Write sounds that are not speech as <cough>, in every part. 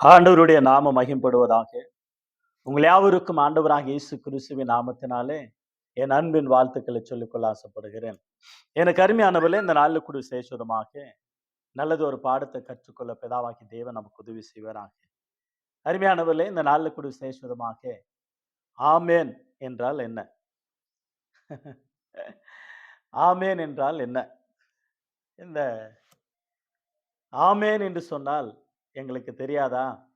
ஆண்டவருடைய நாம மகிம்படுவதாக. உங்கள் யாவருக்கும் ஆண்டவராக இயேசு கிறிஸ்துவின் நாமத்தினாலே என் அன்பின் வாழ்த்துக்களை சொல்லிக்கொள்ள ஆசைப்படுகிறேன். எனக்கு அருமையானவர்களே இந்த நாளில் கூட விசேஷமாக நல்லது ஒரு பாடத்தை கற்றுக்கொள்ள பிதாவாக்கி தேவன் நமக்கு உதவி செய்வராக. அருமையானவர்களே இந்த நாளில் கூட விசேஷமாக ஆமேன் என்றால் என்ன? ஆமேன் என்றால் என்ன? இந்த ஆமேன் என்று சொன்னால் எங்களுக்கு தெரியாதா?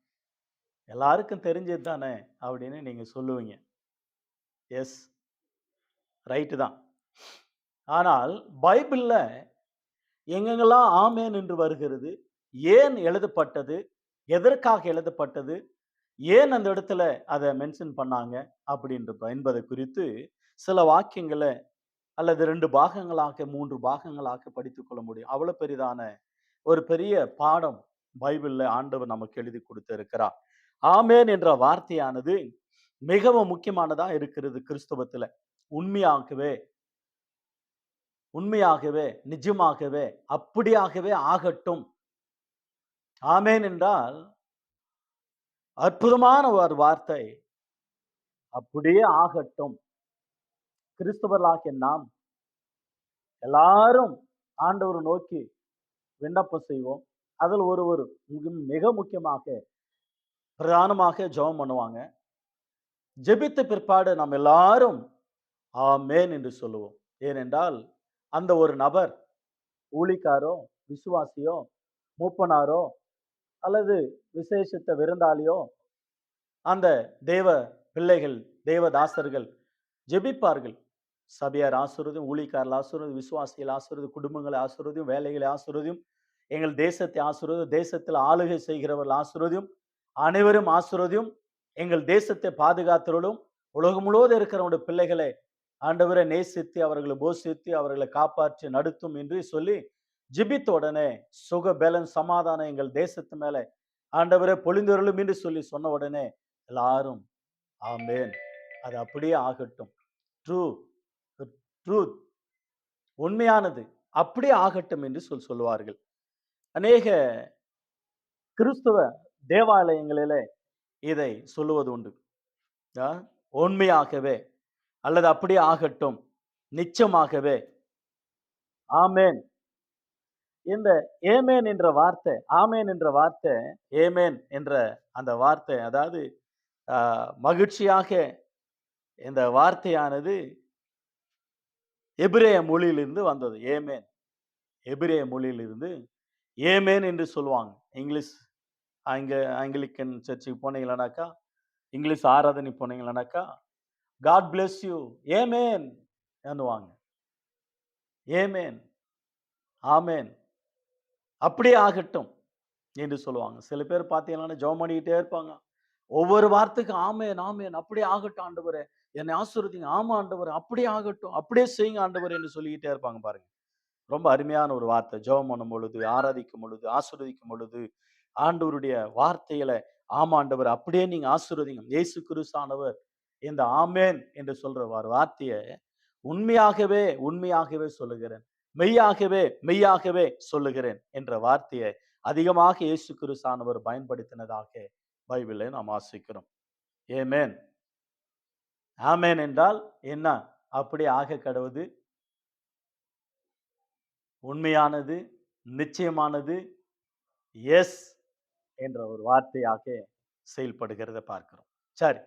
எல்லாருக்கும் தெரிஞ்சது தானே? அப்படின்னு நீங்கள் சொல்லுவீங்க. எஸ். ரைட்டு தான். ஆனால் பைபிளில் எங்கெங்கெல்லாம் ஆமேன் என்று வருகிறது ஏன் எழுதப்பட்டது எதற்காக எழுதப்பட்டது ஏன் அந்த இடத்துல அதை மென்ஷன் பண்ணாங்க அப்படின்ற என்பதை குறித்து சில வாக்கியங்களை அல்லது ரெண்டு பாகங்களாக மூன்று பாகங்களாக படித்து கொள்ள முடியும். அவ்வளோ பெரிதான ஒரு பெரிய பாடம் பைபிள்ல ஆண்டவர் நமக்கு எழுதி கொடுத்திருக்கிறார். ஆமேன் என்ற வார்த்தையானது மிகவும் முக்கியமானதா இருக்கிறது கிறிஸ்தவத்தில். உண்மையாகவே உண்மையாகவே நிஜமாகவே அப்படியாகவே ஆகட்டும். ஆமேன் என்றால் அற்புதமான ஒரு வார்த்தை. அப்படியே ஆகட்டும். கிறிஸ்தவர்களாகிய நாம் எல்லாரும் ஆண்டவர் நோக்கி விண்ணப்பம் செய்வோம். அதில் ஒருவர் மிக- மிக முக்கியமாக பிரதானமாக ஜெபம் பண்ணுவாங்க. ஜெபித்த பிற்பாடு நாம் எல்லாரும் ஆமேன் என்று சொல்லுவோம். ஏனென்றால் அந்த ஒரு நபர் ஊழிக்காரோ விசுவாசியோ மூப்பனாரோ அல்லது விசேஷித்த விருந்தாளியோ அந்த தேவ பிள்ளைகள் தேவதாசர்கள் ஜெபிப்பார்கள். சபையார் ஆசுரதும் ஊழிக்காரர்கள் ஆசுரதும் விசுவாசிகள் ஆசுரதும் குடும்பங்களை ஆசுரதும் வேலைகளை ஆசுரதும் எங்கள் தேசத்தை ஆசுரதும் தேசத்தில் ஆளுகை செய்கிறவர்கள் ஆசுரதும் அனைவரும் ஆசுரதியும் எங்கள் தேசத்தை பாதுகாத்தவர்களும் உலகம் முழுவதும் இருக்கிறவனுடைய பிள்ளைகளை ஆண்டவரை நேசித்து அவர்களை போஷித்து அவர்களை காப்பாற்றி நடத்தும் என்று சொல்லி ஜிபித்த உடனே சுக பலன் சமாதானம் எங்கள் தேசத்து மேலே ஆண்டவரை பொழிந்தவர்களும் என்று சொல்லி சொன்ன உடனே எல்லாரும் ஆமேன். அது அப்படியே ஆகட்டும். ட்ரூ ட்ரூத் உண்மையானது அப்படியே ஆகட்டும் என்று சொல் சொல்லுவார்கள். அநேக கிறிஸ்துவ தேவாலயங்களிலே இதை சொல்லுவது உண்டு. உண்மையாகவே அல்லது அப்படியே ஆகட்டும். நிச்சயமாகவே. ஆமேன். இந்த ஏமேன் என்ற வார்த்தை ஆமேன் என்ற வார்த்தை ஏமேன் என்ற அந்த வார்த்தை அதாவது மகிழ்ச்சியாக இந்த வார்த்தையானது எபிரேய மொழியிலிருந்து வந்தது. ஏமேன். எபிரேய மொழியிலிருந்து ஏமேன் என்று சொல்லுவாங்க. இங்கிலீஷ் ஆங்க ஆங்கிலிக்கன் சர்ச்சுக்கு போனீங்களானாக்கா இங்கிலீஷ் ஆராதனை போனீங்களானாக்கா காட் பிளெஸ் யூ ஏமேன் என்னுவாங்க ஏமேன் ஆமேன் அப்படியே ஆகட்டும் என்று சொல்லுவாங்க. சில பேர் பார்த்தீங்கன்னா ஜெபம் பண்ணிக்கிட்டே இருப்பாங்க. ஒவ்வொரு வார்த்தைக்கும் ஆமேன் ஆமேன் அப்படியே ஆகட்டும் ஆண்டவரே. என்னை ஆசீர்வதிங்க. ஆமா ஆண்டவர் அப்படியே ஆகட்டும் அப்படியே செய்யுங்க ஆண்டவர் என்று சொல்லிக்கிட்டே இருப்பாங்க பாருங்க. ரொம்ப அருமையான ஒரு வார்த்தை. ஜெபம் பண்ணும் பொழுது ஆராதிக்கும் பொழுது ஆசீர்வதிக்கும் பொழுது ஆண்டவருடைய வார்த்தைகளை ஆமாண்டவர் அப்படியே நீங்க ஆசீர்வதிங்க. இயேசு கிறிஸ்தானவர் இந்த ஆமேன் என்று சொல்ற ஒரு வார்த்தையை உண்மையாகவே உண்மையாகவே சொல்லுகிறேன். மெய்யாகவே மெய்யாகவே சொல்லுகிறேன் என்ற வார்த்தையை அதிகமாக இயேசு கிறிஸ்தானவர் பயன்படுத்தினதாக பைபிளை நாம் ஆசிக்கிறோம் ஏமேன் ஆமேன் என்றால் என்ன? அப்படி ஆக கடவுது உண்மையானது நிச்சயமானது எஸ் என்ற ஒரு வார்த்தையாக செயல்படுகிறத பார்க்கிறோம். சரி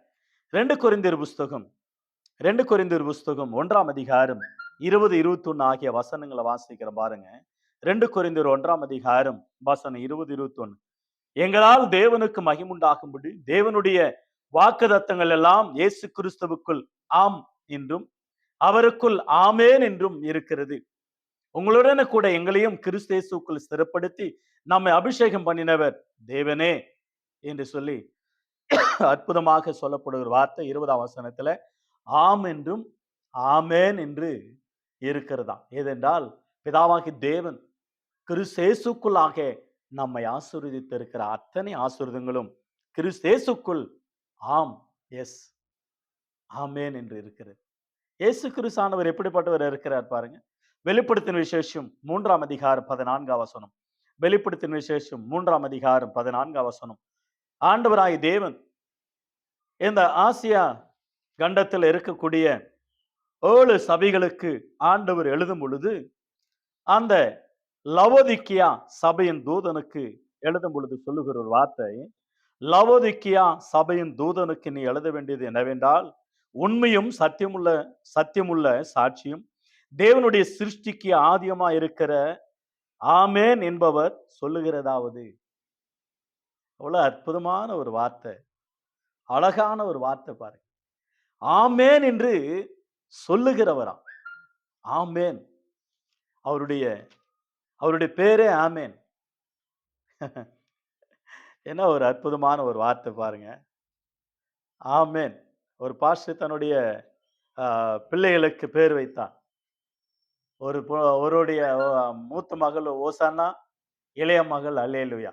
ரெண்டு குறைந்தர் புஸ்தகம் ரெண்டு குறைந்தர் புஸ்தகம் ஒன்றாம் அதிகாரம் இருபது இருபத்தொன்னு ஆகிய வசனங்களை வாசிக்கிற பாருங்க. ரெண்டு குறைந்தர் ஒன்றாம் அதிகாரம் வசனம் இருபது இருபத்தொன்னு. எங்களால் தேவனுக்கு மகிமுண்டாகும்படி தேவனுடைய வாக்குதத்தங்கள் எல்லாம் இயேசு கிறிஸ்துவுக்குள் ஆம் என்றும் அவருக்குள் ஆமேன் என்றும் இருக்கிறது. உங்களுடனே கூட எங்களையும் கிறிஸ்தேசுக்குள் ஸ்திரப்படுத்தி நம்மை அபிஷேகம் பண்ணினவர் தேவனே என்று சொல்லி அற்புதமாக சொல்லப்படுகிற வார்த்தை இருபதாம் வசனத்துல ஆம் என்றும் ஆமேன் என்று இருக்கிறதா ஏதென்றால் பிதாவாகி தேவன் கிறிஸ்தேசுக்குள்ளாக நம்மை ஆசீர்வதித்திருக்கிற அத்தனை ஆசீர்வாதங்களும் கிறிஸ்தேசுக்குள் ஆம் எஸ் ஆமேன் என்று இருக்கிறது. இயேசு கிறிஸ்தானவர் எப்படிப்பட்டவர் இருக்கிறார் பாருங்க. வெளிப்படுத்தின விசேஷம் மூன்றாம் அதிகாரம் பதினான்காம் வசனம். வெளிப்படுத்தின விசேஷம் மூன்றாம் அதிகாரம் பதினான்காம் வசனம். ஆண்டவராய் தேவன் இந்த ஆசியா கண்டத்தில் இருக்கக்கூடிய ஏழு சபைகளுக்கு ஆண்டவர் எழுதும் பொழுது அந்த லவோதிக்கியா சபையின் தூதனுக்கு எழுதும் பொழுது சொல்லுகிற ஒரு வார்த்தை லவோதிக்கியா சபையின் தூதனுக்கு நீ எழுத வேண்டியது என்னவென்றால் உண்மையும் சத்தியமுள்ள சத்தியமுள்ள சாட்சியும் தேவனுடைய சிருஷ்டிக்கு ஆதியமா இருக்கிற ஆமேன் என்பவர் சொல்லுகிறதாவது. அவ்வளோ அற்புதமான ஒரு வார்த்தை. அழகான ஒரு வார்த்தை பாருங்க. ஆமேன் என்று சொல்லுகிறவரா? ஆமேன். அவருடைய அவருடைய பேரே ஆமேன். <laughs> என்ன ஒரு அற்புதமான ஒரு வார்த்தை பாருங்க. ஆமேன். ஒரு பாஸ்டர் தன்னுடைய பிள்ளைகளுக்கு பேர் வைத்தான் ஒரு அவருடைய மூத்த மகள் ஓசானா இளைய மகள் அலேலுயா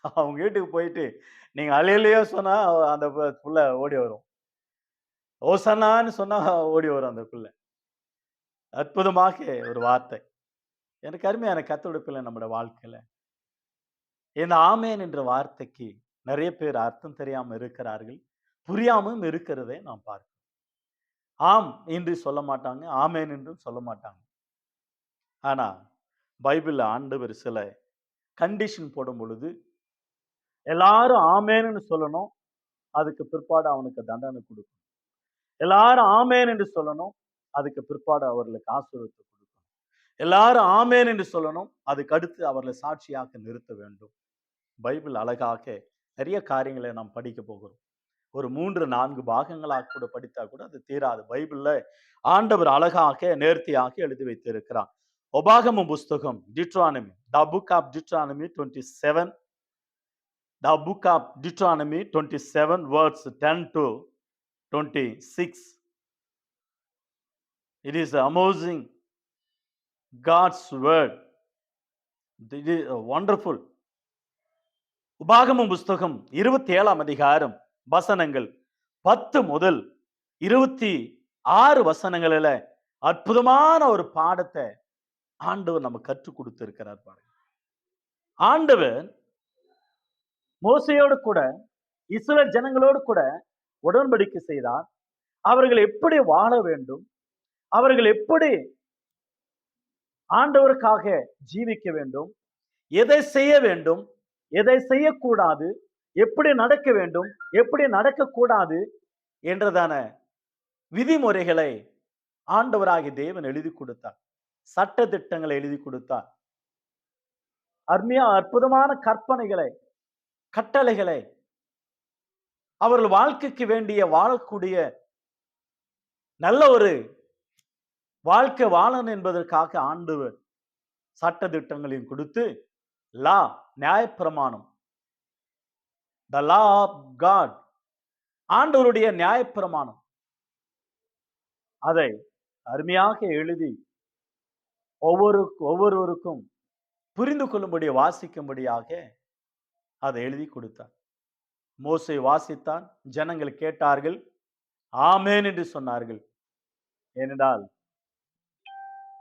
அவங்க வீட்டுக்கு போயிட்டு நீங்க அலேலுயா சொன்னா அந்த புள்ள ஓடி வரும். ஓசனான்னு சொன்னா ஓடி வரும் அந்த புள்ள. அற்புதமாக ஒரு வார்த்தை. எனக்கு அருமையான கத்தோட நம்மளோட நம்முடைய வாழ்க்கையில. இந்த ஆமேன் என்ற வார்த்தைக்கு நிறைய பேர் அர்த்தம் தெரியாமல் இருக்கிறார்கள். புரியாமலும் இருக்கிறதை நாம் பார்க்கிறோம். ஆம் என்று சொல்ல மாட்டாங்க ஆமேன் என்றும் சொல்ல மாட்டாங்க. ஆனால் பைபிளில் ஆண்டவர் சில கண்டிஷன் போடும் பொழுது எல்லாரும் ஆமேன்னு சொல்லணும் அதுக்கு பிற்பாடு அவனுக்கு தண்டனை கொடுக்கணும். எல்லாரும் ஆமேன் என்று சொல்லணும் அதுக்கு பிற்பாடு அவர்களுக்கு ஆசீர்வாதத்தை கொடுக்கணும். எல்லாரும் ஆமேன் என்று சொல்லணும் அதுக்கு அடுத்து அவர்களை சாட்சியாக நிறுத்த வேண்டும். பைபிள் அழகாக நிறைய காரியங்களை நாம் படிக்க போகிறோம். ஒரு மூன்று நான்கு பாகங்களாக கூட படித்தா கூட அது தீராது. பைபிள்ல ஆண்டவர் அழகாக நேர்த்தியாக எழுதி வைத்திருக்கிறார். ஒபாகம புஸ்தகம் Deuteronomy the book of Deuteronomy twenty seven. The book of Deuteronomy twenty seven words ten to twenty six. It is amazing God's word it is wonderful உபாகமம் புஸ்தகம் இருபத்தி ஏழாம் அதிகாரம். வசனங்கள். பத்து முதல் இருபத்தி ஆறு வசனங்களில அற்புதமான ஒரு பாடத்தை ஆண்டவர் நம்ம கற்றுக் கொடுத்திருக்கிறார் பாருங்க. ஆண்டவர் மோசையோடு கூட இஸ்ரேல் ஜனங்களோடு கூட உடன்படிக்கை செய்தார். அவர்கள் எப்படி வாழ வேண்டும்? அவர்கள் எப்படி ஆண்டவருக்காக ஜீவிக்க வேண்டும்? எதை செய்ய வேண்டும்? எதை செய்யக்கூடாது? எப்படி நடக்க வேண்டும் எப்படி நடக்கக்கூடாது என்றதான விதிமுறைகளை ஆண்டவராகி தேவன் எழுதி கொடுத்தார். சட்ட திட்டங்களை எழுதி கொடுத்தார். அருமையா அற்புதமான கற்பனைகளை கட்டளைகளை அவர்கள் வாழ்க்கைக்கு வேண்டிய வாழக்கூடிய நல்ல ஒரு வாழ்க்கை வாழன் என்பதற்காக ஆண்டவர் சட்ட திட்டங்களையும் கொடுத்து லா நியாயப்பிரமாணம் த லா ஆஃப் காட் ஆண்டவருடைய நியாயப்பிரமாணம். அதை அருமையாக எழுதி ஒவ்வொரு ஒவ்வொருவருக்கும் புரிந்து கொள்ளும்படி வாசிக்கும்படியாக அதை எழுதி கொடுத்தார். மோசை வாசித்தான் ஜனங்கள் கேட்டார்கள் ஆமேன் என்று சொன்னார்கள். ஏனென்றால்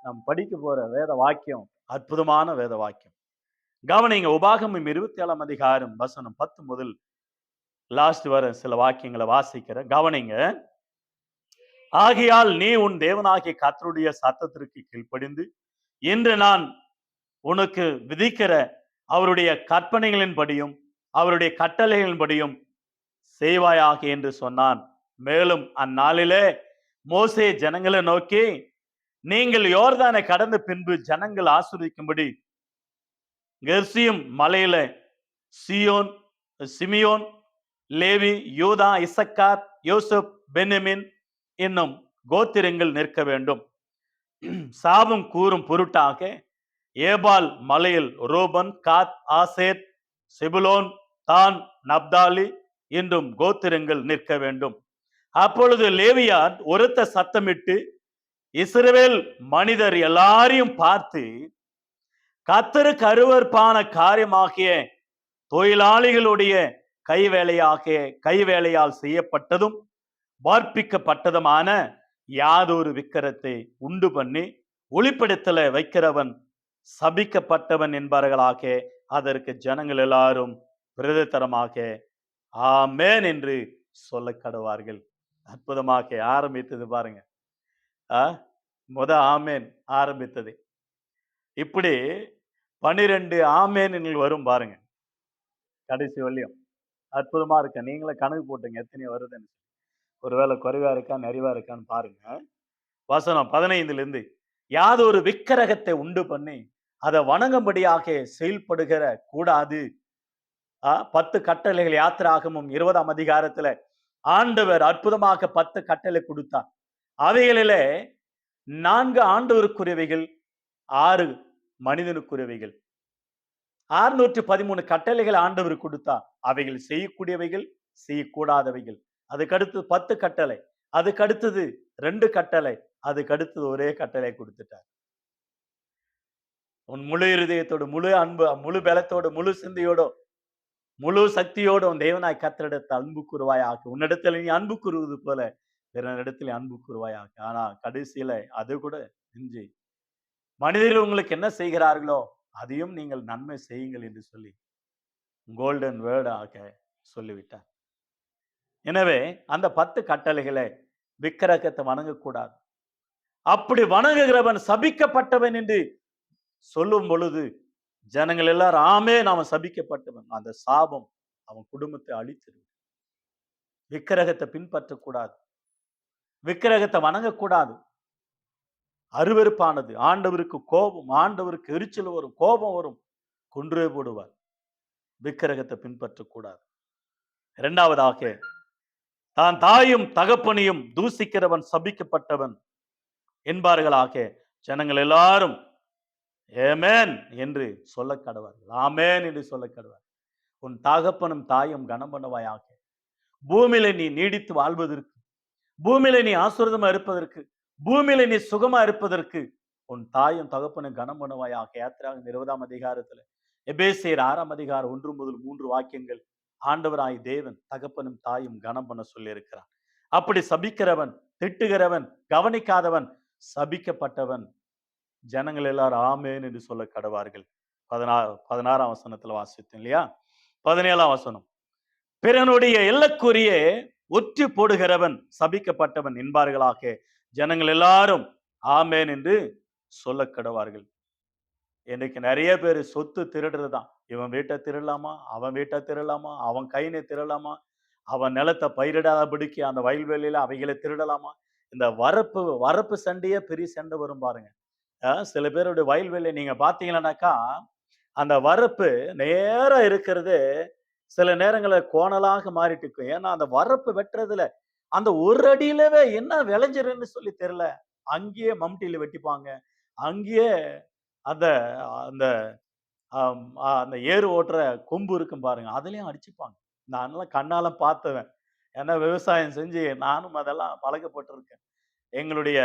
நாம் படிக்க போற வேத வாக்கியம் அற்புதமான வேத வாக்கியம். கவனிங்க உபாகமும் இருபத்தி ஏழாம் அதிகாரம் வசனம் பத்து முதல் லாஸ்ட் வர சில வாக்கியங்களை வாசிக்கிறேன் கவனிங்க. ஆகையால் நீ உன் தேவனாகிய கத்தருடைய சத்தத்திற்கு கீழ்ப்படிந்து இன்று நான் உனக்கு விதிக்கிற அவருடைய கற்பனைகளின்படியும் அவருடைய கட்டளைகளின்படியும் செய்வாயாக என்று சொன்னான். மேலும் அந்நாளிலே மோசே ஜனங்களை நோக்கி நீங்கள் யோர்தானை கடந்த பின்பு ஜனங்கள் ஆசிர்வதிக்கும்படி கெர்சியும் மலையில Zion Simeon Levi Judah Issachar Yusuf Benjamin என்னும் கோத்திரங்கள் நிற்க வேண்டும். சாபம் கூறும் பொருட்டாக ஏபால் மலையில் ரோபன் காத் ஆசேத் செபுலோன் தான் நப்தாலி என்றும் கோத்திரங்கள் நிற்க வேண்டும். அப்பொழுது லேவியார் ஒருத்த சத்தமிட்டு இஸ்ரேல் மனிதர் எல்லாரையும் பார்த்து கத்தருக்கு அருவற்பான காரியமாகிய தொழிலாளிகளுடைய கைவேலையாக கைவேலையால் செய்யப்பட்டதும் வார்ப்பிக்கப்பட்டதுமான யாதொரு விக்கிரத்தை உண்டு பண்ணி ஒளிப்படத்துல வைக்கிறவன் சபிக்கப்பட்டவன் என்பார்களாக அதற்கு ஜனங்கள் எல்லாரும் பிரதத்தரமாக ஆமேன் என்று சொல்ல கடவார்கள் அற்புதமாக ஆரம்பித்தது பாருங்க. ஆ, முத ஆமேன் ஆரம்பித்தது. இப்படி பனிரெண்டு ஆமேன் வரும் பாருங்க. கடைசி வழியும் அற்புதமா இருக்கு நீங்களே கணக்கு போட்டுங்க எத்தனை வருதுன்னு ஒருவேளை குறைவா இருக்கா நிறைவா இருக்கான்னு பாருங்க. வசனம் பதினைந்துல இருந்து யாதொரு விக்கிரகத்தை உண்டு பண்ணி அதை வணங்கும்படியாக செயல்படுகிற கூடாது. பத்து கட்டளைகள் யாத்திராகமும் இருபதாம் அதிகாரத்துல ஆண்டவர் அற்புதமாக பத்து கட்டளை கொடுத்தார். அவைகளிலே நான்கு ஆண்டவருக்குரியவைகள் ஆறு மனிதனுக்குரியவைகள். ஆறுநூற்று பதிமூணு கட்டளைகள் ஆண்டவர் கொடுத்தா அவைகள் செய்யக்கூடியவைகள் செய்யக்கூடாதவைகள். அதுக்கடுத்து பத்து கட்டளை. அதுக்கு அடுத்தது ரெண்டு கட்டளை. அதுக்கு அடுத்தது ஒரே கட்டளை கொடுத்துட்டார். உன் முழு இருதயத்தோடு முழு அன்பு முழு பலத்தோடு முழு சிந்தையோடு முழு சக்தியோடு உன் தேவனாய் கத்தரிடத்தில் அன்பு கூறுவாயாக. உன்னிடத்துல நீ அன்பு கூறுவது போல பிறனிடத்துல அன்பு கூறுவாயாக. ஆனா கடைசியில அது கூட இஞ்சி மனிதர்கள் உங்களுக்கு என்ன செய்கிறார்களோ அதையும் நீங்கள் நன்மை செய்யுங்கள் என்று சொல்லி கோல்டன் வேர்டாக சொல்லிவிட்டார். எனவே அந்த பத்து கட்டளைகளை விக்கிரகத்தை வணங்கக்கூடாது. அப்படி வணங்குகிறவன் சபிக்கப்பட்டவன் என்று சொல்லும் பொழுது ஜனங்கள் எல்லாரும் ஆமே நாம சபிக்கப்பட்டவன். அந்த சாபம் அவன் குடும்பத்தை அழித்திடும் விக்கிரகத்தை பின்பற்றக்கூடாது. விக்கிரகத்தை வணங்கக்கூடாது. அருவருப்பானது. ஆண்டவருக்கு கோபம் ஆண்டவருக்கு எரிச்சல் வரும் கோபம் வரும். கொன்றே போடுவார். விக்கிரகத்தை பின்பற்றக்கூடாது. இரண்டாவதாக தான் தாயும் தகப்பனையும் தூசிக்கிறவன் சபிக்கப்பட்டவன் என்பார்களாக ஜனங்கள் எல்லாரும் ஏமேன் என்று சொல்ல கடவார்கள் ஆமேன் என்று சொல்ல கடவார் உன் தகப்பனும் தாயும் கனம் பண்ணுவாயாக. பூமியில நீ நீடித்து வாழ்வதற்கு பூமியில நீ ஆசுரதமா இருப்பதற்கு பூமியில நீ சுகமா இருப்பதற்கு உன் தாயும் தகப்பனும் கனம் பண்ணுவாயாக யாத்திராக இருபதாம் அதிகாரத்துல எபேசியர் ஆறாம் அதிகாரம் ஒன்று முதல் மூன்று வாக்கியங்கள் ஆண்டவராய் தேவன் தகப்பனும் தாயும் கனம் பண்ண சொல்லியிருக்கிறான் அப்படி சபிக்கிறவன் திட்டுகிறவன் கவனிக்காதவன் சபிக்கப்பட்டவன் ஜனங்கள் எல்லாரும் ஆமேன் என்று சொல்ல கடவார்கள். பதினாறு பதினாறாம் வசனத்துல வாசித்தோம் இல்லையா? பதினேழாம் வசனம். பிறனுடைய எல்லக்குரிய ஒற்றி போடுகிறவன் சபிக்கப்பட்டவன் என்பார்களாக ஜனங்கள் எல்லாரும் ஆமேன் என்று சொல்ல கடவார்கள். இன்னைக்கு நிறைய பேர் சொத்து திருடுறது தான் இவன் வீட்டை திருடலாமா? அவன் வீட்டை திருடலாமா? அவன் கைனை திருடலாமா? அவன் நிலத்தை பயிரிடாதபடிக்கு அந்த வயல்வெளியில அவைகளை திருடலாமா? இந்த வரப்பு வரப்பு சண்டையே பெரிய சண்டை வரும் பாருங்க. சில பேருடைய வயல்வெளியை நீங்க பாத்தீங்கன்னாக்கா அந்த வரப்பு நேராக இருக்கிறது சில நேரங்களில் கோணலாக மாறிட்டு இருக்கும். ஏன்னா அந்த வரப்பு வெட்டுறதுல அந்த ஒரு அடியிலவே என்ன விளைஞ்சிருன்னு சொல்லி தெரியல. அங்கேயே மம்டியில வெட்டிப்பாங்க. அங்கேயே அந்த அந்த அந்த ஏறு ஓட்டுற கொம்பு இருக்கும் பாருங்க. அதுலயும் அடிச்சுப்பாங்க. நான்லாம் கண்ணால பார்த்தவன். ஏன்னா விவசாயம் செஞ்சு நானும் அதெல்லாம் பழக்கப்பட்டிருக்கேன். எங்களுடைய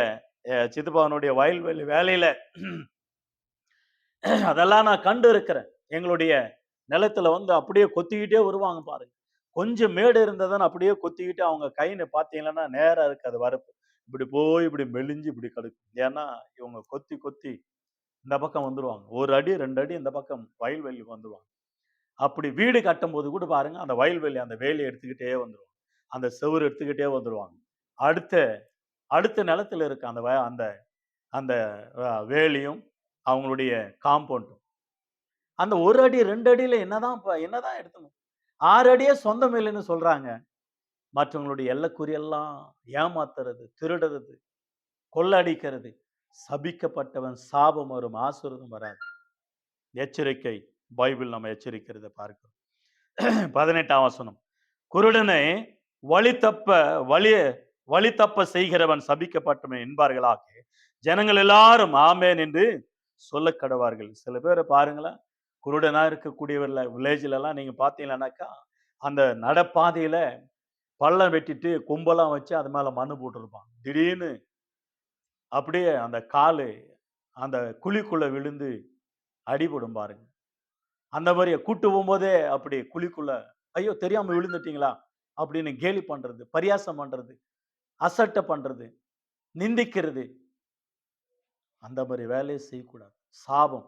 சித்துப்பாவனுடைய சித்தப்பாவனுடைய வயல்வெளி வேலையில அதெல்லாம் நான் கண்டு இருக்கிறேன். எங்களுடைய நிலத்துல வந்து அப்படியே கொத்திக்கிட்டே வருவாங்க பாருங்க. கொஞ்சம் மேடு இருந்ததுன்னு அப்படியே கொத்திக்கிட்டு அவங்க கைன்னு பார்த்தீங்கன்னா நேராக இருக்கு அது வரப்பு. இப்படி போய் இப்படி மெலிஞ்சு இப்படி கிடக்கும். ஏன்னா இவங்க கொத்தி கொத்தி இந்த பக்கம் வந்துடுவாங்க ஒரு அடி ரெண்டு அடி இந்த பக்கம் வயல்வெளிக்கு வந்துடுவாங்க அப்படி வீடு கட்டும் போது கூட பாருங்க அந்த வயல்வெளி அந்த வேலியை எடுத்துக்கிட்டே வந்துருவாங்க. அந்த செவுரு எடுத்துக்கிட்டே வந்துடுவாங்க அடுத்த அடுத்த நிலத்துல இருக்க அந்த வய- அந்த அந்த வேலியும் அவங்களுடைய காம்பவுண்டும். அந்த ஒரு அடி ரெண்டு அடியில் என்னதான் இப்போ என்னதான் எடுத்தணும் ஆறு அடியே சொந்தம் இல்லைன்னு சொல்றாங்க. மற்றவங்களுடைய எல்லக்குறியெல்லாம் ஏமாத்துறது திருடுறது கொள்ளடிக்கிறது. சபிக்கப்பட்டவன் சாபம் வரும் ஆசுரதும் வராது. எச்சரிக்கை பைபிள் நம்ம எச்சரிக்கிறதை பார்க்கிறோம். பதினெட்டாம் வசனம். குருடனை வழி தப்ப வழி வழி தப்ப செய்கிறவன் சபிக்கப்பட்டவன் என்பார்களாக ஜனங்கள் எல்லாரும் ஆமேன் என்று சொல்ல கடவார்கள் சில பேரை பாருங்களேன். குருடனாக இருக்கக்கூடியவர்ல வில்லேஜ்ல நீங்கள் பார்த்தீங்கன்னாக்கா அந்த நடப்பாதையில் பள்ளம் வெட்டிட்டு கொம்பெல்லாம் வச்சு அது மேலே மண் போட்டிருப்பான் திடீர்னு அப்படியே அந்த காலு அந்த குழிக்குள்ளே விழுந்து அடிபடும் பாருங்க. அந்த மாதிரி கூட்டு போகும்போதே அப்படி குழிக்குள்ள ஐயோ தெரியாமல் விழுந்துட்டீங்களா? அப்படின்னு கேலி பண்ணுறது பரியாசம் பண்ணுறது அசட்டை பண்ணுறது நிந்திக்கிறது. அந்த மாதிரி வேலையை செய்யக்கூடாது. சாபம்.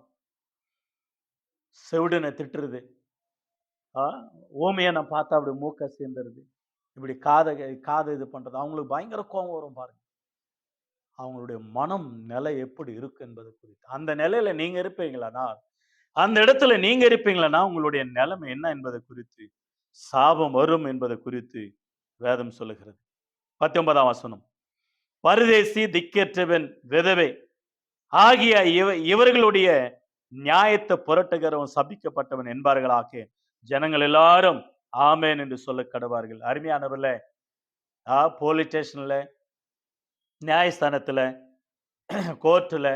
செவிடனை திட்டுறது. ஓமையை நான் பார்த்தா அப்படி மூக்க சேர்ந்துருது இப்படி காதை காதை இது பண்ணுறது அவங்களுக்கு பயங்கர கோபம் வரும் பாருங்க. அவங்களுடைய மனம் நிலை எப்படி இருக்கு என்பது குறித்து. அந்த நிலையில நீங்க இருப்பீங்களானா அந்த இடத்துல நீங்க இருப்பீங்களானா உங்களுடைய நிலைமை என்ன என்பது குறித்து சாபம் வரும் என்பது குறித்து வேதம் சொல்லுகிறது. பத்தொன்பதாம் வசனம். பரதேசி திக்கற்றவன் விதவை. ஆகிய இவ இவர்களுடைய நியாயத்தை புரட்டுகிறவன் சபிக்கப்பட்டவன் என்பார்களாக ஜனங்கள் எல்லாரும் ஆமேன் என்று சொல்ல கடவார்கள். அருமையானவர்ல ஆ போலீஸ் ஸ்டேஷன்ல நியாயஸ்தானத்துல கோர்ட்டில்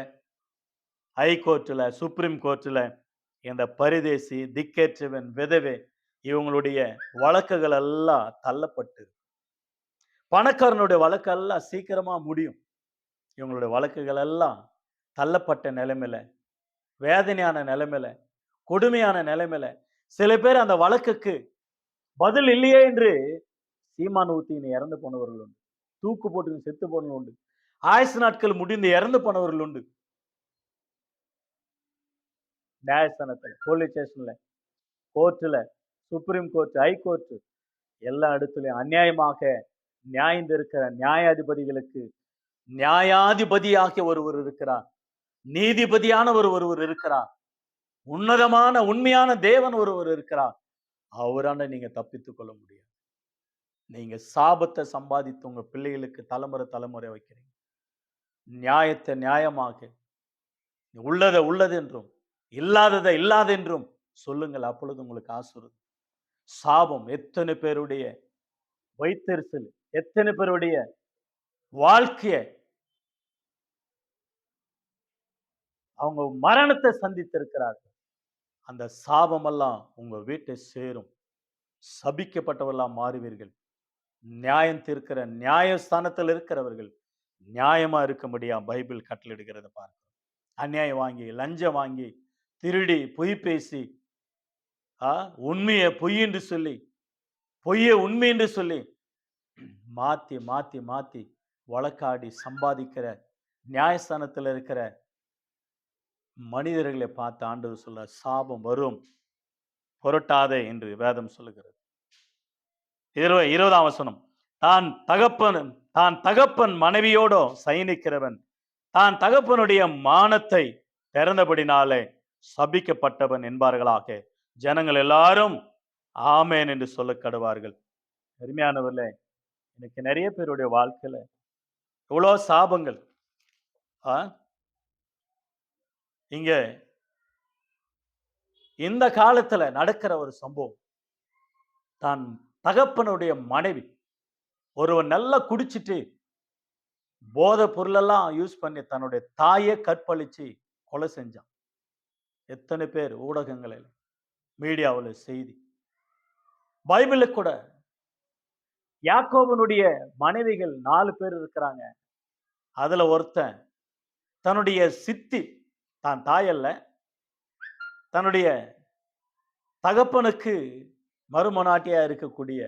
ஹைகோர்ட்டில் சுப்ரீம் கோர்ட்டில் இந்த பரிதேசி திக்கேற்றவன் விதவை இவங்களுடைய வழக்குகள் எல்லாம் தள்ளப்பட்டு. பணக்காரனுடைய வழக்கெல்லாம் சீக்கிரமா முடியும். இவங்களுடைய வழக்குகள் எல்லாம் தள்ளப்பட்ட நிலைமையில வேதனையான நிலைமையில கொடுமையான நிலைமையில சில பேர் அந்த வழக்குக்கு பதில் இல்லையே என்று சீமான் ஊத்தின்னு இறந்து போனவர்கள் உண்டு. தூக்கு போட்டு செத்து போனவர்கள் உண்டு. ஆயுசு நாட்கள் முடிந்து இறந்து போனவர்கள் உண்டு. நியாயஸ்தானத்தில் போலீஸ் ஸ்டேஷன்ல கோர்ட்டில் சுப்ரீம் கோர்ட் ஹை கோர்ட் எல்லா இடத்துலயும் அநியாயமாக நியாயந்திருக்கிற நியாயாதிபதிகளுக்கு நியாயாதிபதியாகிய ஒருவர் இருக்கிறார். நீதிபதியானவர் ஒருவர் இருக்கிறார். உன்னதமான உண்மையான தேவன் ஒருவர் இருக்கிறார். அவரான நீங்க தப்பித்துக் கொள்ள முடியாது. நீங்க சாபத்தை சம்பாதித்து உங்க பிள்ளைகளுக்கு தலைமுறை தலைமுறை வைக்கிறீங்க. நியாயத்தை நியாயமாக உள்ளதை உள்ளது என்றும் இல்லாததை இல்லாதென்றும் சொல்லுங்கள். அப்பொழுது உங்களுக்கு ஆசுறது சாபம் எத்தனை பேருடைய வைத்தெரிசல் எத்தனை பேருடைய வாழ்க்கையை அவங்க மரணத்தை சந்தித்திருக்கிறார்கள். அந்த சாபமெல்லாம் உங்க வீட்டை சேரும். சபிக்கப்பட்டவர்களாக மாறுவீர்கள். நியாயம் தீர்க்கிற நியாயஸ்தானத்தில் இருக்கிறவர்கள் நியாயமா இருக்கும்படியா பைபிள் கட்டளிடுகிறத பார்க்கிறோம். அநியாயம் வாங்கி லஞ்சம் வாங்கி திருடி பொய் பேசி ஆ, உண்மையை பொய் என்று சொல்லி பொய்யை உண்மை என்று சொல்லி மாத்தி மாத்தி மாத்தி வழக்காடி சம்பாதிக்கிற நியாயஸ்தானத்தில் இருக்கிற மனிதர்களை பார்த்து ஆண்டவர் சொல்ல சாபம் வரும். புரட்டாதே என்று வேதம் சொல்லுகிறது. இருபது இருபதாம் வசனம். தான் தகப்பன் தான் தகப்பன் மனைவியோடோ சயனிக்கிறவன். தான் தகப்பனுடைய மானத்தை திறந்தபடினாலே சபிக்கப்பட்டவன் என்பார்களாக. ஜனங்கள் எல்லாரும் ஆமேன் என்று சொல்ல கடுவார்கள். அருமையானவர்களே எனக்கு நிறைய பேருடைய வாழ்க்கையில இவ்வளோ சாபங்கள். ஆ? இங்க இந்த காலத்துல நடக்கிற ஒரு சம்பவம். தான் தகப்பனுடைய மனைவி ஒருவன் நல்லா குடிச்சிட்டு போதை பொருளெல்லாம் யூஸ் பண்ணி தன்னுடைய தாயை கற்பழிச்சு கொலை செஞ்சான். எத்தனை பேர் ஊடகங்களில் மீடியாவில் செய்தி. பைபிளில் கூட யாக்கோபனுடைய மனைவிகள் நாலு பேர் இருக்கிறாங்க. அதில் ஒருத்தன் தன்னுடைய சித்தி தான் தாயல்ல தன்னுடைய தகப்பனுக்கு மறுமனாட்டியா இருக்கக்கூடிய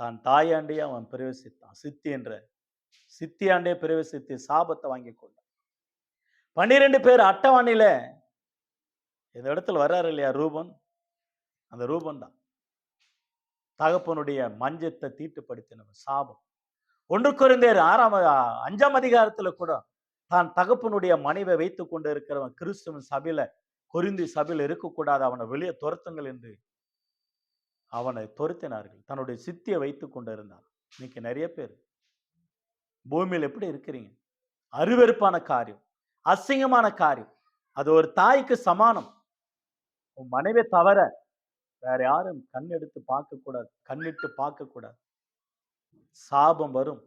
தான் தாயாண்டே அவன் பிரவேசித்தான். சித்தி என்ற சித்தியாண்டே பிரவேசித்து சாபத்தை வாங்கி கொண்டான். பன்னிரெண்டு பேர் அட்டவாணியில இந்த இடத்துல வர்றாரு இல்லையா ரூபன்? அந்த ரூபன் தான். தகப்பனுடைய மஞ்சத்தை தீட்டுப்படுத்தினவன் சாபம். ஒன்று குறைந்தேர் ஆறாம் அஞ்சாம் அதிகாரத்துல கூட தான் தகப்பனுடைய மனைவை வைத்து கொண்டு இருக்கிறவன் கிறிஸ்துவன் சபையில கொரிந்தி சபையில இருக்கக்கூடாது. அவனை வெளியே துரத்துங்கள் என்று அவனை துரத்தினார்கள். தன்னுடைய சித்தியை வைத்து கொண்டு இருந்தான் இன்னைக்கு நிறைய பேர். பூமியில் எப்படி இருக்கிறீங்க? அருவெருப்பான காரியம் அசிங்கமான காரியம். அது ஒரு தாய்க்கு சமானம். உன் மனைவி தவிர வேற யாரும் கண் எடுத்து பார்க்க கூடாது கண்ணிட்டு பார்க்க கூடாது சாபம் வரும்.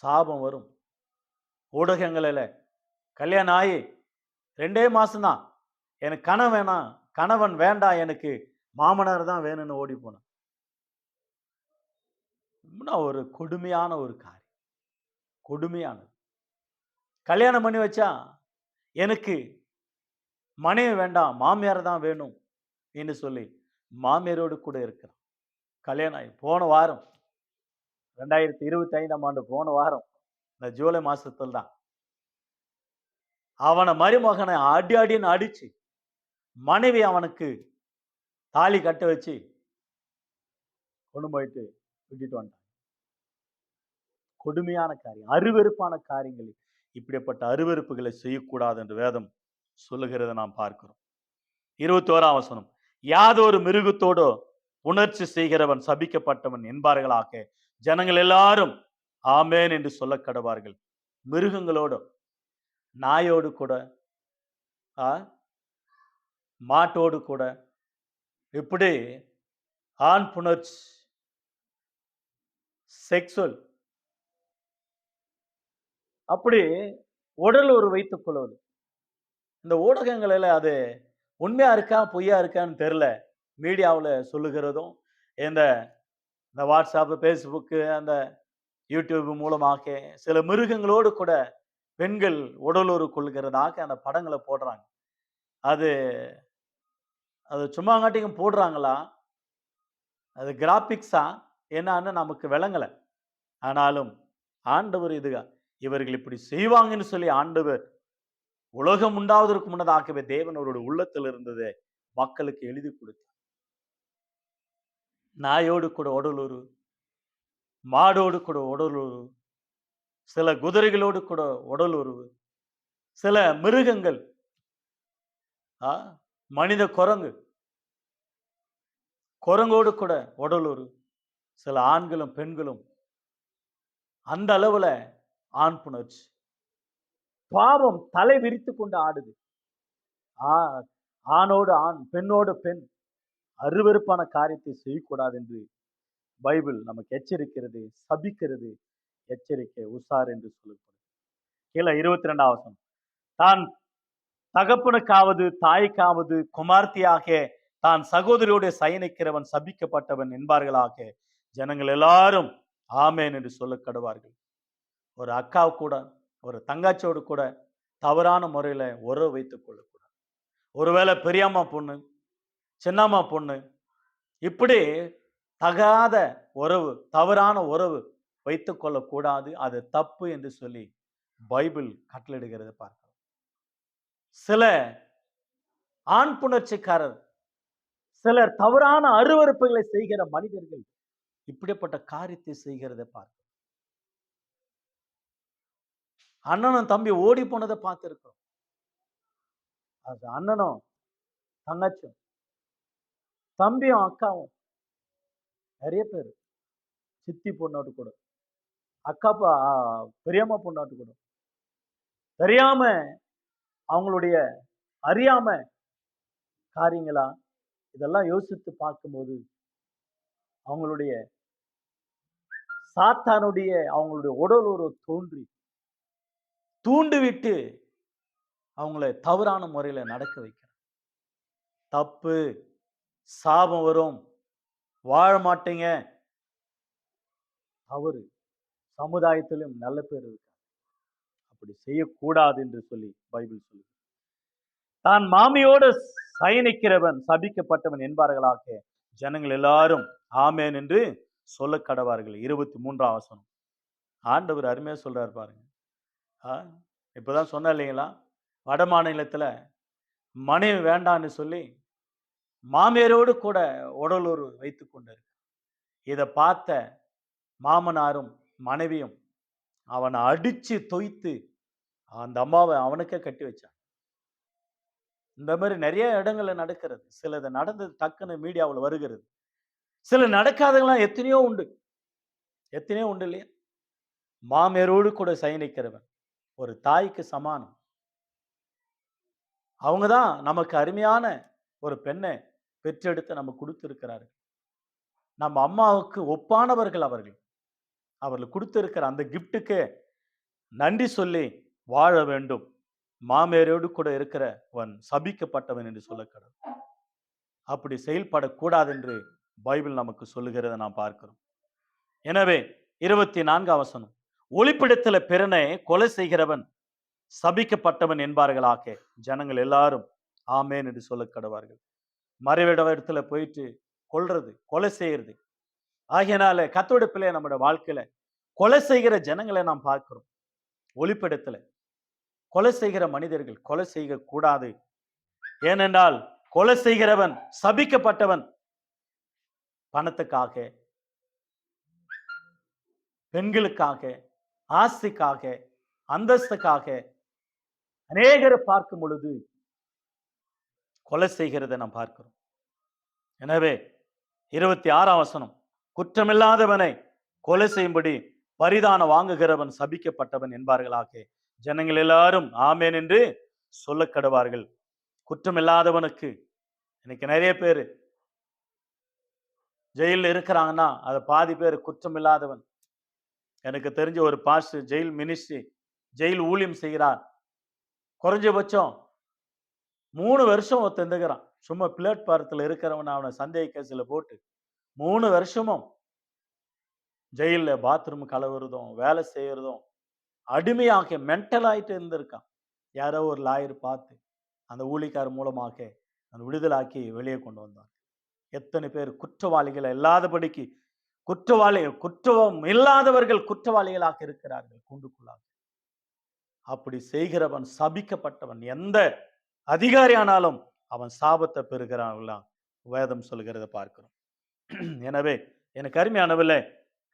சாபம் வரும். ஊடகங்களில். கல்யாணம் ஆகி ரெண்டே மாசம்தான். எனக்கு கணவன் வேணாம் கணவன் வேண்டாம் எனக்கு மாமனார் தான் வேணும்னு ஓடி போனேன். ஒரு கொடுமையான ஒரு காரியம். கொடுமையானது. கல்யாணம் பண்ணி வச்சா எனக்கு மனைவி வேண்டாம் மாமியார் தான் வேணும் என்று சொல்லி மாமியாரோடு கூட இருக்கிறான். கல்யாணம் ஆகி போன வாரம் ரெண்டாயிரத்தி இருபத்தி ஐந்தாம் ஆண்டு போன வாரம் இந்த ஜூலை மாசத்துல தான். அவனை மருமகனை அடி அடின்னு அடிச்சு மனைவி அவனுக்கு தாலி கட்ட வச்சு கொண்டு போயிட்டு விட்டுட்டு வந்தான் கொடுமையான காரியம் அருவெருப்பான காரியங்கள். இப்படிப்பட்ட அருவெருப்புகளை செய்யக்கூடாது என்று வேதம் சொல்லுகிறதை நாம் பார்க்கிறோம். இருபத்தி ஓராம் வசனம் யாதொரு மிருகத்தோடோ உணர்ச்சி செய்கிறவன் சபிக்கப்பட்டவன் என்பார்களாக ஜனங்கள் எல்லாரும் ஆமேன் என்று சொல்ல கடவார்கள். மிருகங்களோடு நாயோடு கூட ஆ, மாட்டோடு கூட இப்படி ஆண் புணர்ச்சி செக்ஸுவல் அப்படி உடல் ஒரு வைத்துக் கொள்வது. இந்த ஊடகங்களில் அது உண்மையா இருக்கா பொய்யா இருக்கான்னு தெரில மீடியாவில் சொல்லுகிறதும் இந்த இந்த வாட்ஸ்அப்பு ஃபேஸ்புக்கு அந்த யூடியூப் மூலமாக சில மிருகங்களோடு கூட பெண்கள் உடலுறு கொள்கிறதாக அந்த படங்களை போடுறாங்க. அது அது சும்மாங்காட்டிக்கும் போடுறாங்களா? அது கிராபிக்ஸா என்னன்னு நமக்கு விளங்கலை. ஆனாலும் ஆண்டவர் இதுகா இவர்கள் இப்படி செய்வாங்கன்னு சொல்லி ஆண்டவர் உலகம் உண்டாவதற்கு முன்னதாகவே தேவன் அவருடைய உள்ளத்தில் இருந்தது மக்களுக்கு எழுதி கொடுத்தார். நாயோடு கூட உடலுறு மாடோடு கூட உடலுறு சில குதிரைகளோடு கூட உடலுறவு சில மிருகங்கள் ஆ, மனித குரங்கு குரங்கோடு கூட உடலுறு சில ஆண்களும் பெண்களும் அந்த அளவுல ஆண் புணர்ச்சி. பாவம் தலை விரித்து கொண்டு ஆடுது. ஆ ஆணோடு ஆண் பெண்ணோடு பெண் அருவருப்பான காரியத்தை செய்யக்கூடாது என்று பைபிள் நமக்கு எச்சரிக்கிறது சபிக்கிறது எச்சரிக்கை உசார் என்று சொல்லப்படுது. கீழே இருபத்தி ரெண்டாவசம் தான் தகப்பனுக்காவது தாய்க்காவது குமார்த்தியாக தான் சகோதரியோடு சயனிக்கிறவன் சபிக்கப்பட்டவன் என்பார்களாக ஜனங்கள் எல்லாரும் ஆமேன் என்று சொல்ல கடுவார்கள் ஒரு அக்கா கூட ஒரு தங்காச்சியோடு கூட தவறான முறையில் உறவு வைத்துக் கொள்ளக்கூடாது. ஒருவேளை பெரியம்மா பொண்ணு சின்னம்மா பொண்ணு இப்படி தகாத உறவு தவறான உறவு வைத்து கொள்ளக்கூடாது. அது தப்பு என்று சொல்லி பைபிள் கட்டளிடுகிறது பார்க்கிறோம். சில ஆண் புணர்ச்சிக்காரர் சிலர் தவறான அருவருப்புகளை செய்கிற மனிதர்கள் இப்படிப்பட்ட காரியத்தை செய்கிறத பார்க்கிறோம். அண்ணனும் தம்பி ஓடி போனதை பார்த்திருக்கிறோம். அது அண்ணனும் தங்கச்சும் தம்பியும் அக்காவும் நிறைய பேர். சித்தி பொண்ணாட்டு கூட. அக்கா பா பெரியம்மா பொண்ணாட்டு கூட. தெரியாம அவங்களுடைய அறியாம காரியங்களா இதெல்லாம் யோசித்து பார்க்கும்போது அவங்களுடைய சாத்தானுடைய அவங்களுடைய உடல் ஒரு தோன்றி தூண்டிவிட்டு அவங்கள தவறான முறையில நடக்க வைக்கிறார். தப்பு சாபம் வரும். வாழ மாட்டீங்க. தவறு. சமுதாயத்திலும் நல்ல பேர் இருக்காங்க. அப்படி செய்யக்கூடாது என்று சொல்லி பைபிள் சொல்லி தான் மாமியோடு சயனிக்கிறவன் சபிக்கப்பட்டவன் என்பார்களாக ஜனங்கள் எல்லாரும் ஆமேன் என்று சொல்ல கடவார்கள் இருபத்தி மூன்றாம் வசனம். ஆண்டவர் அருமையாக சொல்றாரு பாருங்க. ஆ, இப்பதான் சொன்ன இல்லைங்களா? வட மாநிலத்தில் மனைவி வேண்டான்னு சொல்லி மாமியாரோடு கூட உடலூர் வைத்து கொண்டிருக்கு. இதை பார்த்த மாமனாரும் மனைவியும் அவனை அடித்து தொய்த்து அந்த அம்மாவை அவனுக்கே கட்டி வச்சான் இந்த மாதிரி நிறைய இடங்கள்ல நடக்கிறது. சிலது நடந்தது டக்குன்னு மீடியாவில் வருகிறது. சில நடக்காதவங்களாம் எத்தனையோ உண்டு. எத்தனையோ உண்டு இல்லையா? மாமியாரோடு கூட சயனிக்கிறவன் ஒரு தாய்க்கு சமானம். அவங்க தான் நமக்கு அருமையான ஒரு பெண்ணை பெற்றெடுத்து நம்ம கொடுத்திருக்கிறார்கள் நம்ம அம்மாவுக்கு ஒப்பானவர்கள் அவர்கள். அவர்கள் கொடுத்திருக்கிற அந்த கிஃப்ட்டுக்கு நன்றி சொல்லி வாழ வேண்டும். மாமேரோடு கூட இருக்கிறவன் சபிக்கப்பட்டவன் என்று சொல்லக்கூடும் அப்படி செயல்படக்கூடாது என்று பைபிள் நமக்கு சொல்லுகிறதை நாம் பார்க்கிறோம். எனவே இருபத்தி நான்கு அவசனம். ஒளிப்பிடத்தில் பிறனை கொலை செய்கிறவன் சபிக்கப்பட்டவன் என்பார்களாக ஜனங்கள் எல்லாரும். ஆமேன் என்று சொல்ல கடவார்கள். மறைவிட இடத்துல போயிட்டு கொல்றது கொலை செய்யறது. ஆகையினால கத்தோட பிள்ளை நம்முடைய வாழ்க்கையில கொலை செய்கிற ஜனங்களை நாம் பார்க்கிறோம். ஒளிப்பிடத்துல. கொலை செய்கிற மனிதர்கள் கொலை செய்ய கூடாது ஏனென்றால் கொலை செய்கிறவன் சபிக்கப்பட்டவன் பணத்துக்காக பெண்களுக்காக ஆசைக்காக அந்தஸ்துக்காக அநேகரை பார்க்கும் பொழுது கொலை செய்கிறதை நாம் பார்க்கிறோம். எனவே இருபத்தி ஆறாம் வசனம் குற்றமில்லாதவனை கொலை செய்யும்படி பரிதான வாங்குகிறவன் சபிக்கப்பட்டவன் என்பார்களாக. ஜனங்கள் எல்லாரும் ஆமேன் என்று சொல்ல கடுவார்கள் குற்றமில்லாதவனுக்கு இன்னைக்கு நிறைய பேர் ஜெயிலில் இருக்கிறாங்கன்னா அது பாதி பேர் குற்றமில்லாதவன். எனக்கு தெரிஞ்ச ஒரு பாஸ்டர் ஜெயில் மினிஸ்ட்ரி ஜெயில் ஊழியம் செய்கிறார். குறைஞ்சபட்சம் மூணு வருஷம் ஒருத்தந்துக்கிறான் சும்மா பிளேட்பாரத்தில் இருக்கிறவன் அவனை சந்தேக கேஸில் போட்டு மூணு வருஷமும் ஜெயிலில் பாத்ரூம் கலவுறதும் வேலை செய்யறதும் அடிமையாக மென்டல் ஆயிட்டு இருந்திருக்கான். யாரோ ஒரு லாயர் பார்த்து அந்த ஊழிக்கார் மூலமாக அந்த விடுதலாக்கி வெளியே கொண்டு வந்தார் எத்தனை பேர் குற்றவாளிகள் இல்லாதபடிக்கு குற்றவாளி குற்றவம் இல்லாதவர்கள் குற்றவாளிகளாக இருக்கிறார்கள் கூண்டுக்குள்ளாக. அப்படி செய்கிறவன் சபிக்கப்பட்டவன் எந்த அதிகாரியானாலும் அவன் சாபத்தை பெறுகிறான்லாம் வேதம் சொல்கிறத பார்க்கிறோம். எனவே எனக்கு அருமையானவில்லை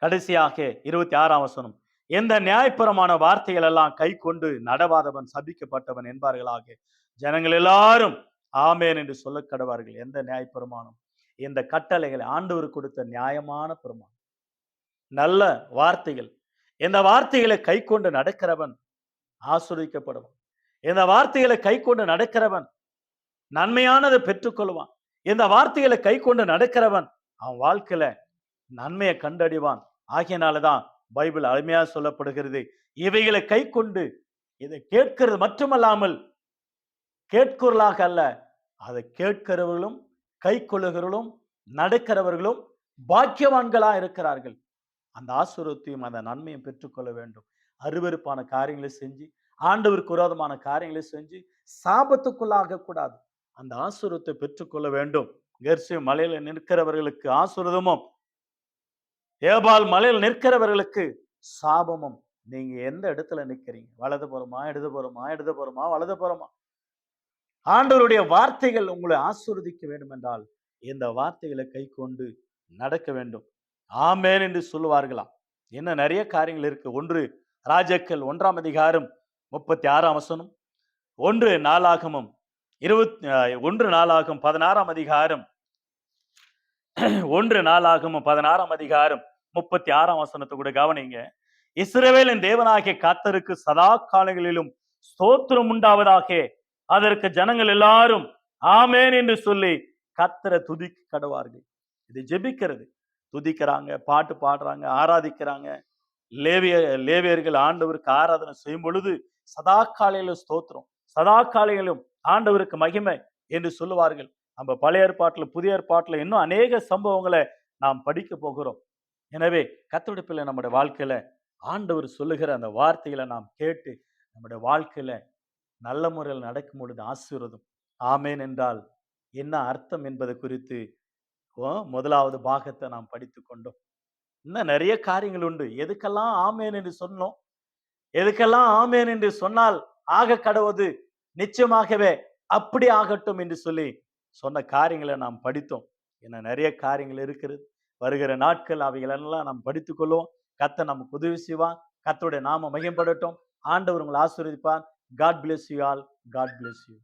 கடைசியாக இருபத்தி ஆறாம் வசனம். எந்த நியாயப்புறமான வார்த்தைகள் எல்லாம் கை கொண்டு நடவாதவன் சபிக்கப்பட்டவன் என்பார்களாக ஜனங்கள் எல்லாரும் ஆமேன் என்று சொல்ல கடவார்கள். எந்த நியாயப்பிரமாணம்? இந்த கட்டளைகளை ஆண்டவர் கொடுத்த நியாயமான பிரமாணம். நல்ல வார்த்தைகள். இந்த வார்த்தைகளை கை கொண்டு நடக்கிறவன் ஆஸ்வதிக்கப்படுவான். இந்த வார்த்தைகளை கை கொண்டு நடக்கிறவன் நன்மையானதை பெற்றுக்கொள்வான். இந்த வார்த்தைகளை கை கொண்டு நடக்கிறவன் அவன் வாழ்க்கையில நன்மையை கண்டடிவான் ஆகியனாலதான் பைபிள் அருமையா சொல்லப்படுகிறது. இவைகளை கை கொண்டு இதை கேட்கிறது மட்டுமல்லாமல் கேட்குறலாக அல்ல அதை கேட்கிறவர்களும் கை கொள்ளுகிறவர்களும் நடக்கிறவர்களும் பாக்கியவான்களா இருக்கிறார்கள். அந்த ஆசுரத்தையும் அந்த நன்மையும் பெற்றுக்கொள்ள வேண்டும். அருவருப்பான காரியங்களை செஞ்சு ஆண்டவருக்கு விரோதமான காரியங்களை செஞ்சு சாபத்துக்குள்ளாக கூடாது. அந்த ஆசுரத்தை பெற்றுக்கொள்ள வேண்டும். கெர்சி மலையில நிற்கிறவர்களுக்கு ஆசுரதமும் ஏபால் மலையில் நிற்கிறவர்களுக்கு சாபமும். நீங்க எந்த இடத்துல நிற்கிறீங்க வலது போறோமா இடது போறோமா இடது போறோமா வலது போறோமா? ஆண்டவருடைய வார்த்தைகள் உங்களை ஆசுரதிக்க வேண்டும் என்றால் இந்த வார்த்தைகளை கை கொண்டு நடக்க வேண்டும். ஆமேன் என்று சொல்லுவார்களாம். என்ன நிறைய காரியங்கள் இருக்கு. ஒன்று ராஜாக்கள் ஒன்றாம் அதிகாரம் முப்பத்தி ஆறாம் வசனம். ஒன்று நாளாகமும் இருபத்தி ஒன்று நாளாகும் பதினாறாம் அதிகாரம். ஒன்று நாளாகும் பதினாறாம் அதிகாரம். முப்பத்தி ஆறாம் வசனத்தை கூட கவனிங்க. இஸ்ரவேலின் தேவனாகிய கத்தருக்கு சதா காலங்களிலும் ஸ்தோத்திரம் உண்டாவதாக அதற்கு ஜனங்கள் எல்லாரும் ஆமேன் என்று சொல்லி கத்தரை துதிக்க கடவார்கள். இது ஜெபிக்கிறது. துதிக்கிறாங்க பாட்டு பாடுறாங்க ஆராதிக்கிறாங்க. லேவிய லேவியர்கள் ஆண்டவருக்கு ஆராதனை செய்யும் பொழுது சதா காலையிலும் ஸ்தோத்திரம். சதா காலையிலும் ஆண்டவருக்கு மகிமை என்று சொல்லுவார்கள். நம்ம பழைய ஏற்பாட்டில் புதிய ஏற்பாட்டில் இன்னும் அநேக சம்பவங்களை நாம் படிக்க போகிறோம். எனவே கத்தொடுப்பில் நம்முடைய வாழ்க்கையில ஆண்டவர் சொல்லுகிற அந்த வார்த்தைகளை நாம் கேட்டு நம்முடைய வாழ்க்கையில நல்ல முறையில் நடக்கும் பொழுது ஆசீர்வதும். ஆமேன் என்றால் என்ன அர்த்தம் என்பது குறித்து முதலாவது பாகத்தை நாம் படித்து கொண்டோம். இன்னும் நிறைய காரியங்கள் உண்டு. எதுக்கெல்லாம் ஆமேன் என்று சொன்னோம்? எதுக்கெல்லாம் ஆமேன் என்று சொன்னால் ஆக கடவுது. நிச்சயமாகவே அப்படி ஆகட்டும் என்று சொல்லி சொன்ன காரியங்களை நாம் படித்தோம். என்ன நிறைய காரியங்கள் இருக்கிறது. வருகிற நாட்கள் அவைகளெல்லாம் நாம் படித்துக்கொள்வோம் கத்தை நமக்கு உதவி செய்வான் கத்தோடைய நாம மையம்படட்டும் ஆண்டவர் உங்களை ஆசீர்வதிப்பான் God bless you all God bless you